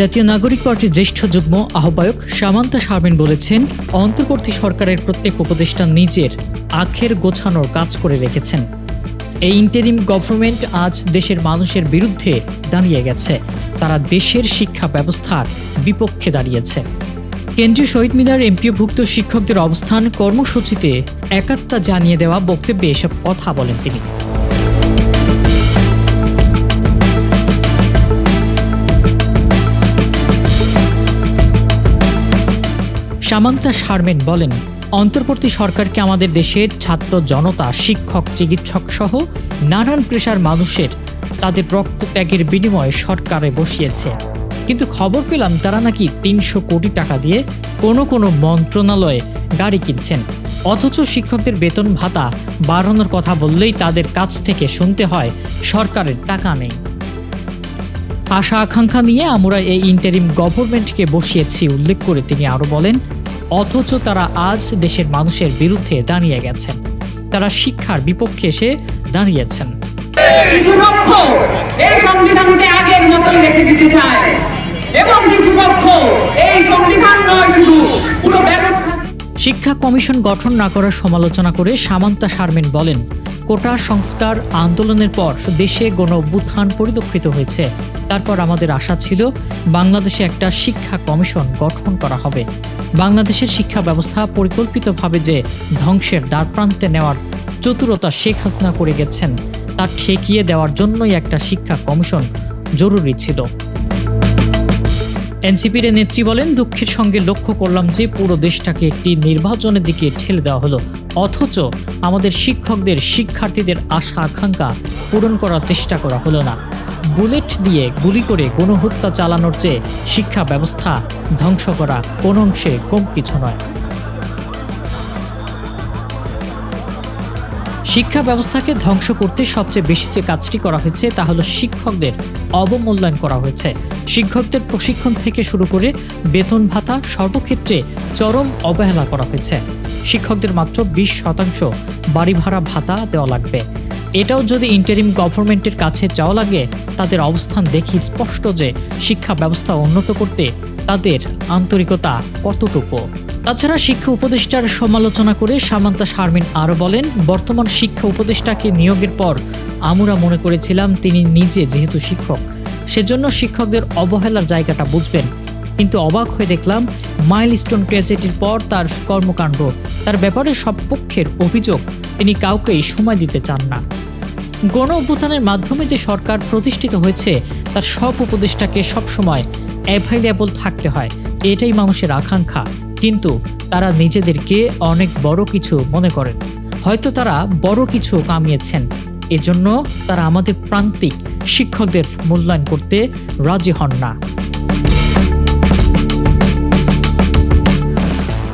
জাতীয় নাগরিক পার্টির জ্যেষ্ঠ যুগ্ম আহ্বায়ক সামান্তা শারমিন বলেছেন, অন্তর্বর্তী সরকারের প্রত্যেক উপদেষ্টা নিজের আখের গোছানোর কাজ করে রেখেছেন। এই ইন্টারিম গভর্নমেন্ট আজ দেশের মানুষের বিরুদ্ধে দাঁড়িয়ে গেছে। তারা দেশের শিক্ষা ব্যবস্থার বিপক্ষে দাঁড়িয়েছে। কেন্দ্রীয় শহীদ মিনার এমপিওভুক্ত শিক্ষকদের অবস্থান কর্মসূচিতে একাত্তা জানিয়ে দেওয়া বক্তব্যে এসব কথা বলেন তিনি। সামান্তা শারমেন বলেন, অন্তর্বর্তী সরকারকে আমাদের দেশের ছাত্র জনতা, শিক্ষক, চিকিৎসক সহ নানান পেশার মানুষের তাদের রক্ত ত্যাগের বিনিময়ে সরকারে বসিয়েছে। কিন্তু খবর পেলাম তারা নাকি তিনশো কোটি টাকা দিয়ে কোনো কোনো মন্ত্রণালয়ে গাড়ি কিনছেন। অথচ শিক্ষকদের বেতন ভাতা বাড়ানোর কথা বললেই তাদের কাছ থেকে শুনতে হয়, সরকারের টাকা নেই। আশা আকাঙ্ক্ষা নিয়ে আমরা এই ইন্টারিম গভর্নমেন্টকে বসিয়েছি, উল্লেখ করে তিনি আরও বলেন অথচ তারা আজ দেশের মানুষের বিরুদ্ধে দাঁড়িয়ে গেছেন। তারা শিক্ষার বিপক্ষে এসে দাঁড়িয়েছেন। আগের মতোই রেখে দিতে চায়। এবং কিছু পক্ষ এই সংবিধান নয় শিক্ষা কমিশন গঠন না করার সমালোচনা করে সামান্তা শারমিন বলেন, কোটা সংস্কার আন্দোলনের পর দেশে গণ অভ্যুত্থান পরিলক্ষিত হয়েছে। তারপর আমাদের আশা ছিল বাংলাদেশে একটা শিক্ষা কমিশন গঠন করা হবে। বাংলাদেশের শিক্ষা ব্যবস্থা পরিকল্পিতভাবে যে ধ্বংসের দ্বারপ্রান্তে নেওয়ার চতুরতা শেখ হাসিনা করে গেছেন, তা ঠেকিয়ে দেওয়ার জন্যই একটা শিক্ষা কমিশন জরুরি ছিল। এনসিপির নেত্রী বলেন, দুঃখের সঙ্গে লক্ষ্য করলাম যে পুরো দেশটাকে একটি নির্বাচনের দিকে ঠেলে দেওয়া হলো। অথচ আমাদের শিক্ষকদের, শিক্ষার্থীদের আশা, আকাঙ্ক্ষা পূরণ করার চেষ্টা করা হলো না। বুলেট দিয়ে গুলি করে গণহত্যা চালানোর চেয়ে শিক্ষা ব্যবস্থা ধ্বংস করা কোনো অংশে কম কিছু নয়। শিক্ষা ব্যবস্থাকে ধ্বংস করতে সবচেয়ে বেশি যে কাজটি করা হয়েছে তা হলো শিক্ষকদের অবমূল্যায়ন করা হয়েছে। শিক্ষকদের প্রশিক্ষণ থেকে শুরু করে বেতন ভাতা সর্বক্ষেত্রে চরম অবহেলা করা হয়েছে। শিক্ষকদের মাত্র বিশ শতাংশ বাড়ি ভাড়া ভাতা দেওয়া লাগবে। এটাও যদি ইন্টারিম গভর্নমেন্টের কাছে যাওয়া লাগে, তাদের অবস্থান দেখি স্পষ্ট যে শিক্ষা ব্যবস্থা উন্নত করতে তাদের আন্তরিকতা কতটুকু? তাছাড়া শিক্ষা উপদেষ্টার সমালোচনা করে সামান্তা শারমিন আরও বলেন, বর্তমান শিক্ষা উপদেষ্টাকে নিয়োগের পর আমরা মনে করেছিলাম তিনি নিজে যেহেতু শিক্ষক, সেজন্য শিক্ষকদের অবহেলার জায়গাটা বুঝবেন। কিন্তু অবাক হয়ে দেখলাম, মাইলস্টোন ট্র্যাজেডির পর তার কর্মকাণ্ড, তার ব্যাপারে সব পক্ষের অভিযোগ তিনি কাউকেই সময় দিতে চান না। গণ অভ্যুত্থানের মাধ্যমে যে সরকার প্রতিষ্ঠিত হয়েছে, তার সব উপদেষ্টাকে সবসময় অ্যাভাইলেবল থাকতে হয়, এটাই মানুষের আকাঙ্ক্ষা। কিন্তু তারা নিজেদেরকে অনেক বড় কিছু মনে করেন। হয়তো তারা বড় কিছু কামিয়েছেন। এজন্য তারা আমাদের প্রান্তিক শিক্ষকদের মূল্যায়ন করতে রাজি হন না।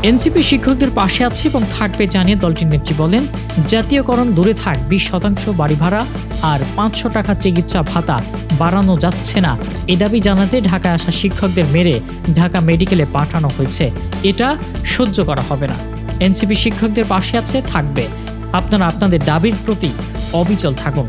এনসিপি শিক্ষকদের পাশে আছে এবং থাকবে জানিয়ে দলটির নেত্রী বলেন, জাতীয়করণ দূরে থাক, বিশ শতাংশ বাড়ি ভাড়া আর পাঁচশো টাকা চিকিৎসা ভাতা বাড়ানো যাচ্ছে না। এ দাবি জানাতে ঢাকায় আসা শিক্ষকদের মেরে ঢাকা মেডিকেলে পাঠানো হয়েছে। এটা সহ্য করা হবে না। এনসিপি শিক্ষকদের পাশে আছে, থাকবে। আপনারা আপনাদের দাবির প্রতি অবিচল থাকুন।